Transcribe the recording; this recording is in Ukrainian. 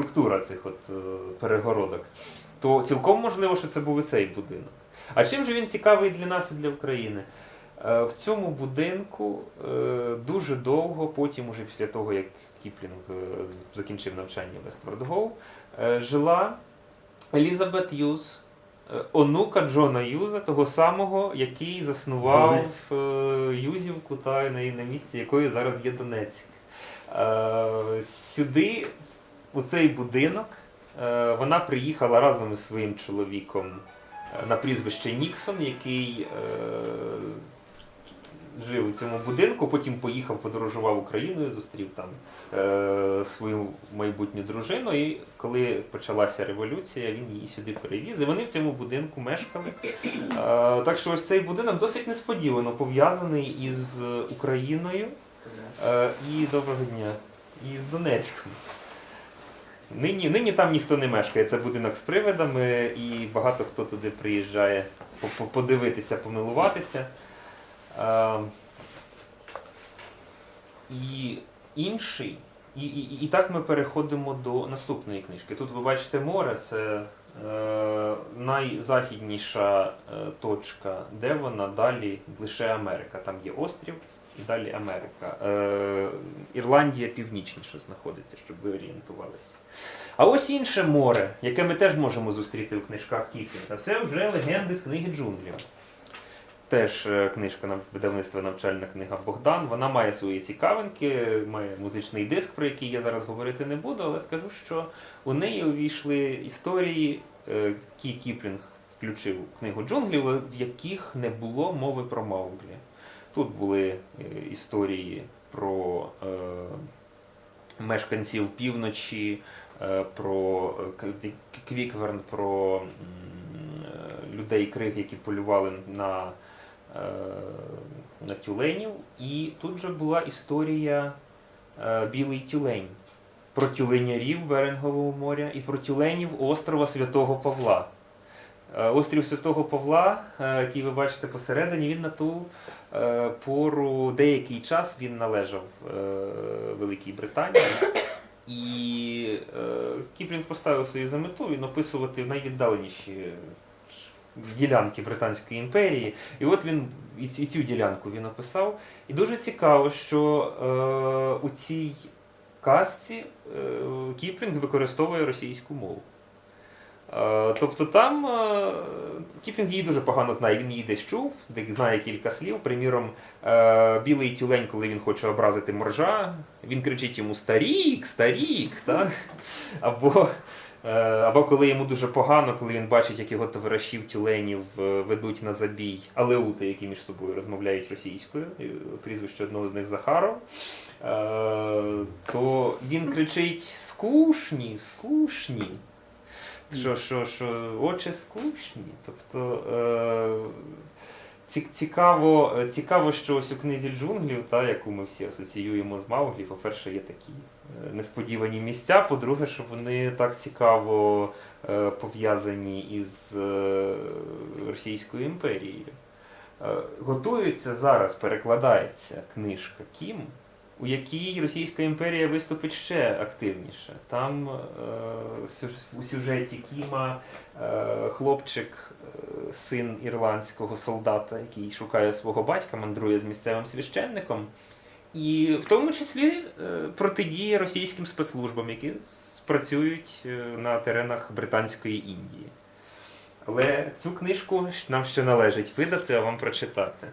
структура цих от е, перегородок, то цілком можливо, що це був і цей будинок. А чим же він цікавий для нас і для України? Е, В цьому будинку е, дуже довго, потім, уже після того, як Кіплінг закінчив навчання в Вествордгоу, жила Елізабет Юз, онука Джона Юза, того самого, який заснував Донецьк. е, Юзівку, та на, місці якої зараз є Донецьк. Сюди, у цей будинок, е, вона приїхала разом із своїм чоловіком е, на прізвище Ніксон, який е, жив у цьому будинку, потім поїхав, подорожував Україною, зустрів там свою майбутню дружину. І коли почалася революція, він її сюди перевіз. І вони в цьому будинку мешкали. Так що ось цей будинок досить несподівано пов'язаний із Україною і доброго дня, і з Донецьком. Нині, нині там ніхто не мешкає. Це будинок з привидами, і багато хто туди приїжджає по- по- подивитися, помилуватися. Е, і інший. І, і, і так ми переходимо до наступної книжки. Тут ви бачите море, це е, найзахідніша е, точка, де вона далі лише Америка. Там є острів далі Америка. Е, Ірландія північніше знаходиться, щоб ви орієнтувалися. А ось інше море, яке ми теж можемо зустріти в книжках Кіплінга, це вже легенди з книги джунглів. Теж е, книжка видавництва навчальна книга Богдан. Вона має свої цікавинки, має музичний диск, про який я зараз говорити не буду, але скажу, що у неї увійшли історії, е, які Кіплінг включив у книгу джунглів, в яких не було мови про Мауглі. Тут були е, історії про е, мешканців півночі, е, про Квікверн, про людей криг, які полювали на, на тюленів. І тут же була історія Білий тюлень про тюленярів Берингового моря і про тюленів острова Святого Павла. Острів Святого Павла, який ви бачите посередині, він на ту пору деякий час він належав е, Великій Британії. І е, Кіплінг поставив собі за мету він описувати найвіддаленіші ділянки Британської імперії. І от він і цю ділянку він описав. І дуже цікаво, що е, у цій казці е, Кіплінг використовує російську мову. Е, Тобто там е, Кіплінг її дуже погано знає, він її десь чув, знає кілька слів. Приміром, е, білий тюлень, коли він хоче образити моржа, він кричить йому Старік, старік, так? Або, або коли йому дуже погано, коли він бачить, як його товаришів тюленів ведуть на забій алеути, які між собою розмовляють російською, прізвище одного з них Захаров. То він кричить скучні, скучні. Що, що, що очі скучні. Тобто е, цікаво, цікаво, що ось у книзі джунглів, та, яку ми всі асоціюємо з Мауглі, по-перше, є такі е, несподівані місця. По-друге, що вони так цікаво е, пов'язані із е, Російською імперією. Е, готується зараз, перекладається книжка Кім, у якій Російська імперія виступить ще активніше. Там е, у сюжеті Кіма е, хлопчик, е, син ірландського солдата, який шукає свого батька, мандрує з місцевим священником, і в тому числі е, протидіє російським спецслужбам, які працюють на теренах Британської Індії. Але цю книжку нам ще належить видати, а вам прочитати.